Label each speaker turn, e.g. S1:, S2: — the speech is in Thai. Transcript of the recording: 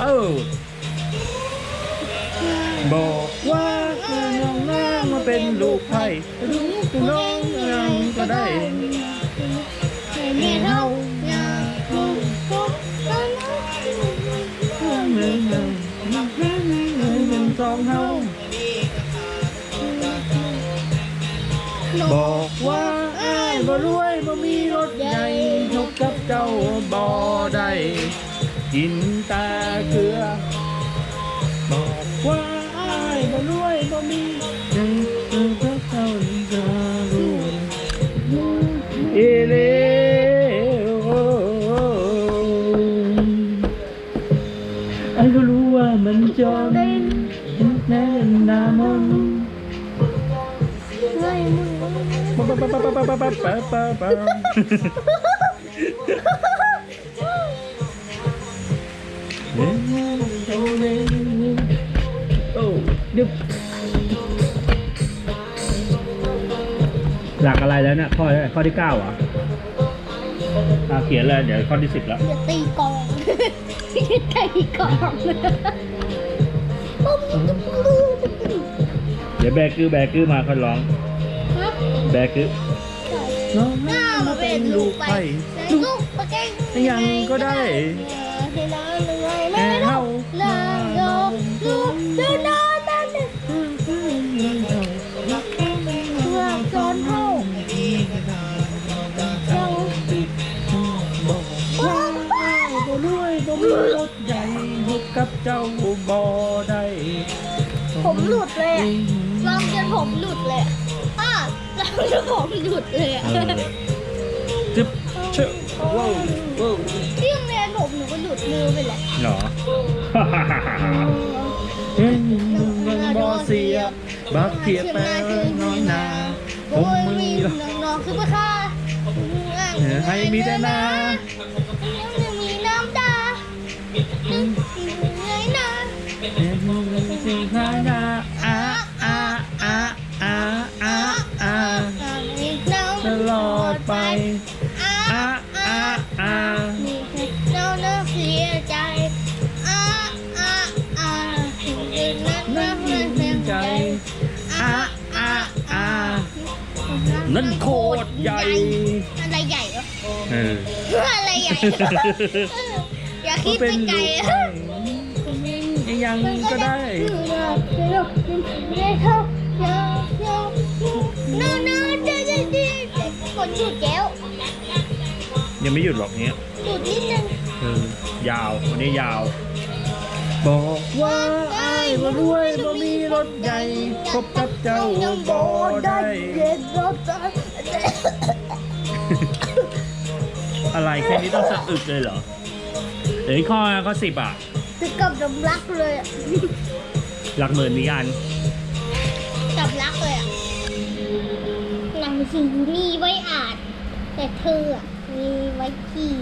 S1: เอ้าบอกว่าน้องนางมาเป็นลูกไผ่ลูกน้องนางก็ได้
S2: เมียเท่าอยาลูกพบกัน
S1: หนึ่งหนึ่งหนึ่งหนึ่งหนึ่งหนึ่งสองเฮาบอกว่าอ้ายบ่รวยบ่มีรถใหญ่ทบกับเจ้าบ่ได้ กินตาเกลือ บอกว่าอายบ่รวยบ่มีหนึ่งหนึ่งกับเจ้าจะรู้เอเลอไอ้ก็รู้ว่ามันจนแน่นหนามน
S2: เฮ้ยมึง
S1: ปะปะปะปะปะปะปะปะปะ ดึบหลักอะไรแล้วเนี่ยข้อข้อที่เก้าเหรออ่าเขียนเลยเดี๋ยวข้อที่สิบแล้ว
S2: อย่าตีกองอย่าตีกอง
S1: เดี๋ยวแบกือแบกือมาค่อยร้อง
S2: ฮะ
S1: แบกือ น้อง
S2: หน้ามาเป็นลูกไปลูก มาเก่งให้น้องเหนื่อยไม่เท่าลาโยลูกเดินนอนนั่นเพื่อจนเท่าเจ้า
S1: บอกว่าบ่รวยบ่มีรถใหญ่พบกับเจ้าบ่ได้
S2: ผมหลุดเลยลองจนผมหลุดเลยอะลองจนผมหลุดเลยอะ
S1: เจึ๊บเชื่อ ว้าวว้าว
S2: ที่โรงเรียนผมหนูก็หลุดมือไปแหละ
S1: หรอเฮ้ยเงินบ่เสียบักเทียบแปลน้อยนาผมมึงมีหรอก
S2: น้องๆคือพ่อค่ะ
S1: ให้มีแต่นา
S2: ยังมีน้ำตาไงนะ
S1: เห็นเงินสิ่งข้านาอาอาอาอาอาอาตลอดไป
S2: นั่น
S1: โคตรใหญ่
S2: อะไรใหญ่
S1: เออ
S2: อะไรใหญ่อย่าคิดไปไกล
S1: ยังก็ได้
S2: น้าน้าเจ๊เจ๊เจ๊คนหยุดแล้ว
S1: ยังไม่หยุดหรอกเนี้ย
S2: หยุดนิดนึง
S1: ยาววันนี้ยาว บอกว่าไอ้ายบ่รวยบ่มีรถใหญ่พบกับเจ้าบ่ได้
S2: เย็นรถ
S1: อะไรแค่นี้ต้องสะอึกเลยเหรอเดี๋ยวอีกข้อข้อสิบอะ
S2: ถึงกับดำรักเลยอะ
S1: หลักหมื่นนี้กัน
S2: ดำรักเลยอะหนังสือมีไว้อ่าน แต่เธออะมีไว้ขี่